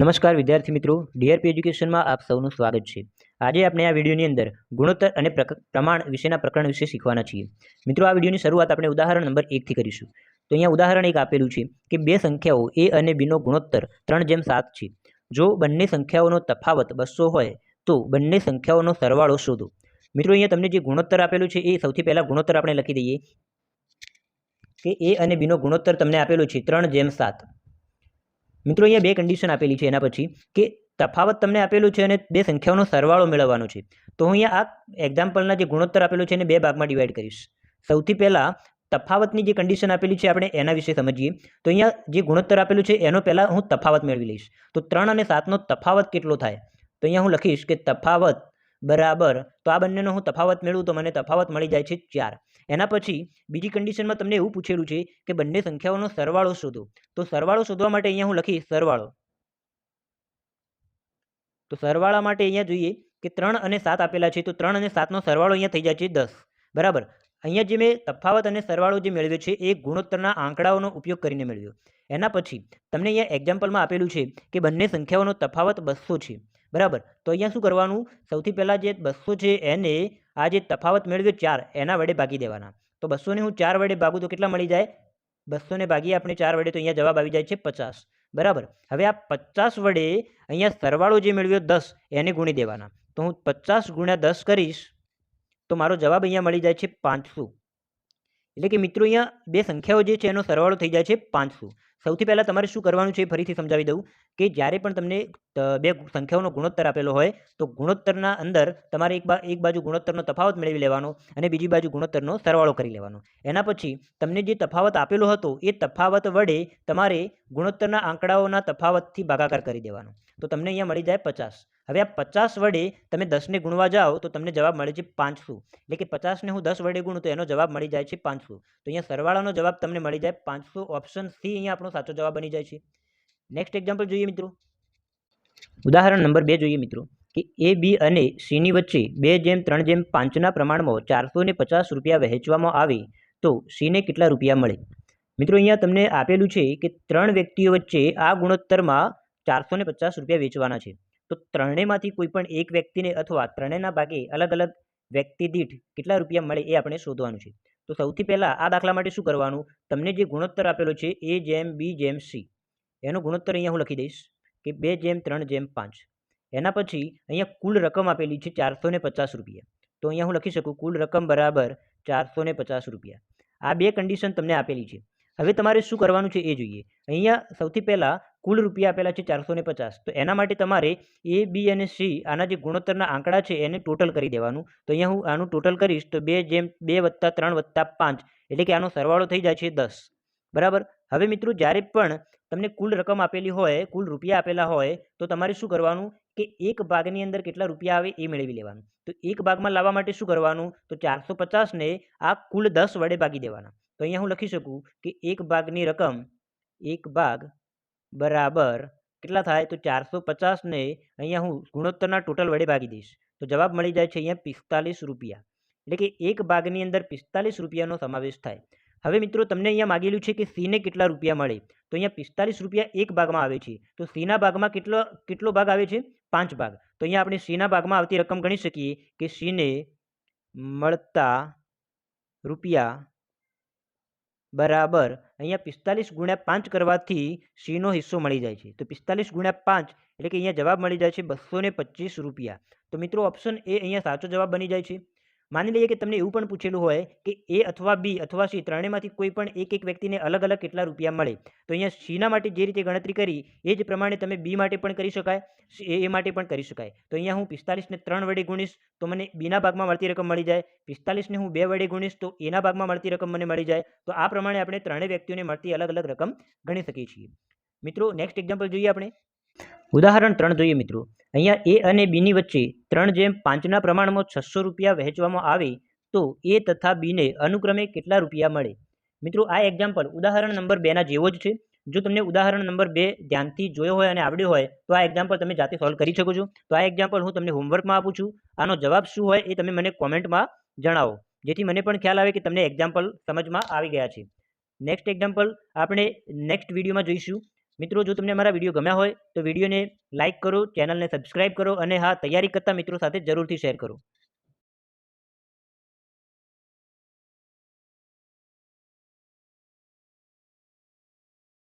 નમસ્કાર વિદ્યાર્થી મિત્રો, ડીઆરપી એજ્યુકેશનમાં આપ સૌનું સ્વાગત છે. આજે આપણે આ વિડીયોની અંદર ગુણોત્તર અને પ્રમાણ વિશેના પ્રકરણ વિશે શીખવાના છીએ. મિત્રો, આ વિડીયોની શરૂઆત આપણે ઉદાહરણ નંબર એકથી કરીશું. તો અહીંયા ઉદાહરણ એક આપેલું છે કે બે સંખ્યાઓ, એ અને બીનો ગુણોત્તર, ત્રણ જેમ સાત છે. જો બંને સંખ્યાઓનો તફાવત બસો હોય, તો બંને સંખ્યાઓનો સરવાળો શોધો. મિત્રો, અહીંયા તમને જે ગુણોત્તર આપેલું છે, એ સૌથી પહેલાં ગુણોત્તર આપણે લખી દઈએ કે એ અને બીનો ગુણોત્તર તમને આપેલો છે, ત્રણ જેમ સાત. મિત્રો, અહીંયા બે કન્ડિશન આપેલી છે. એના પછી કે તફાવત તમને આપેલું છે અને બે સંખ્યાઓનો સરવાળો મેળવવાનો છે. તો હું અહીંયા આ એક્ઝામ્પલના જે ગુણોત્તર આપેલું છે એને બે ભાગમાં ડિવાઈડ કરીશ. સૌથી પહેલાં તફાવતની જે કન્ડિશન આપેલી છે આપણે એના વિશે સમજીએ. તો અહીંયા જે ગુણોત્તર આપેલું છે એનો પહેલાં હું તફાવત મેળવી લઈશ. તો ત્રણ અને સાતનો તફાવત કેટલો થાય? તો અહીંયા હું લખીશ કે તફાવત બરાબર. તો આ બંનેનો હું તફાવત મેળવું તો મને તફાવત મળી જાય છે ચાર. એના પછી બીજી કન્ડિશનમાં તમને એવું પૂછેલું છે કે બંને સંખ્યાઓનો સરવાળો શોધો. તો સરવાળો શોધવા માટે અહીંયા હું લખીશ સરવાળો. તો સરવાળા માટે અહીંયા જોઈએ કે ત્રણ અને સાત આપેલા છે તો ત્રણ અને સાતનો સરવાળો અહીંયા થઈ જાય છે દસ. બરાબર? અહીંયા જે મેં તફાવત અને સરવાળો જે મેળવ્યો છે એ ગુણોત્તરના આંકડાઓનો ઉપયોગ કરીને મેળવ્યો. એના પછી તમને અહીંયા એક્ઝામ્પલમાં આપેલું છે કે બંને સંખ્યાઓનો તફાવત બસો છે. બરાબર? તો અહીંયા શું કરવાનું? સૌથી પહેલાં જે બસો છે એને આ જે તફાવત મેળવ્યો ચાર, એના વડે ભાગી દેવાના. તો બસોને હું ચાર વડે ભાગું તો કેટલા મળી જાય? બસોને ભાગીએ આપણે ચાર વડે તો અહીંયા જવાબ આવી જાય છે પચાસ. બરાબર? હવે આ પચાસ વડે અહીંયા સરવાળો જે મેળવ્યો દસ, એને ગુણી દેવાના. તો હું પચાસ ગુણ્યા દસ કરીશ, તો મારો જવાબ અહીંયા મળી જાય છે પાંચસો. એટલે કે મિત્રો અહીંયા બે સંખ્યાઓ જે છે એનો સરવાળો થઈ જાય છે પાંચસો. સૌથી પહેલાં તમારે શું કરવાનું છે ફરીથી સમજાવી દઉં કે જ્યારે પણ તમને બે સંખ્યાઓનો ગુણોત્તર આપેલો હોય તો ગુણોત્તરના અંદર તમારે એક એક બાજુ ગુણોત્તરનો તફાવત મેળવી લેવાનો અને બીજી બાજુ ગુણોત્તરનો સરવાળો કરી લેવાનો. એના પછી તમને જે તફાવત આપેલો હતો એ તફાવત વડે તમારે ગુણોત્તરના આંકડાઓના તફાવતથી ભાગાકાર કરી દેવાનો. તો તમને અહીંયા મળી જાય પચાસ. હવે આ પચાસ વડે તમે દસને ગુણવા જાઓ તો તમને જવાબ મળે છે પાંચસો. એટલે કે પચાસને હું દસ વડે ગુણું તો એનો જવાબ મળી જાય છે પાંચસો. તો અહીંયા સરવાળાનો જવાબ તમને મળી જાય પાંચસો. ઓપ્શન સી અહીંયા આપણો સાચો જવાબ બની જાય છે. નેક્સ્ટ એક્ઝામ્પલ જોઈએ મિત્રો. ઉદાહરણ નંબર બે જોઈએ મિત્રો. કે એ બી અને સીની વચ્ચે બે જેમ, ત્રણ જેમ, પાંચના પ્રમાણમાં ચારસો ને પચાસ રૂપિયા વહેંચવામાં આવે તો સીને કેટલા રૂપિયા મળે? મિત્રો અહીંયા તમને આપેલું છે કે ત્રણ વ્યક્તિઓ વચ્ચે આ ગુણોત્તરમાં ચારસો ને પચાસ રૂપિયા વેચવાના છે. તો ત્રણેયમાંથી કોઈ પણ એક વ્યક્તિને અથવા ત્રણેયના ભાગે અલગ અલગ વ્યક્તિ દીઠ કેટલા રૂપિયા મળે એ આપણે શોધવાનું છે. તો સૌથી પહેલાં આ દાખલા માટે શું કરવાનું? તમને જે ગુણોત્તર આપેલો છે એ જેમ, બી જેમ, સી. એનો ગુણોત્તર અહીંયા હું લખી દઈશ કે બે જેમ, ત્રણ જેમ, પાંચ. એના પછી અહીંયા કુલ રકમ આપેલી છે ચારસો પચાસ રૂપિયા. તો અહીંયા હું લખી શકું કુલ રકમ બરાબર ચારસો ને પચાસ રૂપિયા. આ બે કન્ડિશન તમને આપેલી છે. હવે તમારે શું કરવાનું છે એ જોઈએ. અહીંયા સૌથી પહેલાં કુલ રૂપિયા આપેલા છે ચારસો પચાસ. તો એના માટે તમારે એ, બી અને સી આના જે ગુણોત્તરના આંકડા છે એને ટોટલ કરી દેવાનું. તો અહીંયા હું આનું ટોટલ કરીશ તો બે જેમ બે વત્તા ત્રણ વત્તા પાંચ એટલે કે આનો સરવાળો થઈ જાય છે દસ. બરાબર? હવે મિત્રો જ્યારે પણ તમને કુલ રકમ આપેલી હોય, કુલ રૂપિયા આપેલા હોય, તો તમારે શું કરવાનું? કે એક ભાગની અંદર કેટલા રૂપિયા આવે એ મેળવી લેવાનું. તો એક ભાગમાં લાવવા માટે શું કરવાનું? તો ચારસો પચાસને આ કુલ દસ વડે ભાગી દેવાના. તો અહીંયા હું લખી શકું કે એક ભાગની રકમ, એક ભાગ બરાબર. કેટલા થાય? તો ચારસો પચાસને અહીંયા હું ગુણોત્તરના ટોટલ વડે ભાગી દઈશ. તો જવાબ મળી જાય છે અહીંયા પિસ્તાલીસ રૂપિયા. એટલે કે એક ભાગની અંદર પિસ્તાલીસ રૂપિયાનો સમાવેશ થાય. હવે મિત્રો, તમને અહીંયા માગેલું છે કે સીને કેટલા રૂપિયા મળે? તો અહીંયા પિસ્તાલીસ રૂપિયા એક ભાગમાં આવે છે. તો સીના ભાગમાં કેટલો કેટલો ભાગ આવે છે? પાંચ ભાગ. તો અહીંયા આપણે સીના ભાગમાં આવતી રકમ ગણી શકીએ કે સીને મળતા રૂપિયા બરાબર. અહીંયા પિસ્તાલીસ ગુણ્યા પાંચ કરવાથી સીનો હિસ્સો મળી જાય છે. તો પિસ્તાલીસ ગુણ્યા પાંચ એટલે કે અહીંયા જવાબ મળી જાય છે બસો રૂપિયા. તો મિત્રો ઓપ્શન એ અહીંયા સાચો જવાબ બની જાય છે. માની લઈએ કે તમને એવું પણ પૂછેલું હોય કે એ અથવા બી અથવા સી ત્રણેયમાંથી કોઈ પણ એક એક વ્યક્તિને અલગ અલગ કેટલા રૂપિયા મળે, તો અહીંયા સીના માટે જે રીતે ગણતરી કરી, એ જ પ્રમાણે તમે બી માટે પણ કરી શકાય એ માટે પણ કરી શકાય. તો અહીંયા હું પિસ્તાલીસને ત્રણ વડે ગુણીશ, તો મને બીના ભાગમાં મળતી રકમ મળી જાય. પિસ્તાલીસને હું બે વડે ગુણીશ, તો એના ભાગમાં મળતી રકમ મને મળી જાય. તો આ પ્રમાણે આપણે ત્રણેય વ્યક્તિઓને મળતી અલગ અલગ રકમ ગણી શકીએ છીએ. મિત્રો નેક્સ્ટ એક્ઝામ્પલ જોઈએ આપણે. ઉદાહરણ ત્રણ જોઈએ મિત્રો. અહીંયા એ અને બીની વચ્ચે ત્રણ જેમ પાંચના પ્રમાણમાં છસો રૂપિયા વહેંચવામાં આવે તો એ તથા બીને અનુક્રમે કેટલા રૂપિયા મળે? મિત્રો, આ એક્ઝામ્પલ ઉદાહરણ નંબર બેના જેવો જ છે. જો તમને ઉદાહરણ નંબર બે ધ્યાનથી જોયો હોય અને આવડ્યો હોય, તો આ એક્ઝામ્પલ તમે જાતે સોલ્વ કરી શકો છો. તો આ એક્ઝામ્પલ હું તમને હોમવર્કમાં આપું છું. આનો જવાબ શું હોય એ તમે મને કોમેન્ટમાં જણાવો, જેથી મને પણ ખ્યાલ આવે કે તમને એક્ઝામ્પલ સમજમાં આવી ગયા છે. નેક્સ્ટ એક્ઝામ્પલ આપણે નેક્સ્ટ વિડીયોમાં જોઈશું. મિત્રો, જો તમને મારા વીડિયો ગમ્યા હોય, તો વિડીયોને લાઇક કરો, ચેનલને સબસ્ક્રાઇબ કરો અને હા, તૈયારી કરતા મિત્રો સાથે જરૂરથી શેર કરો.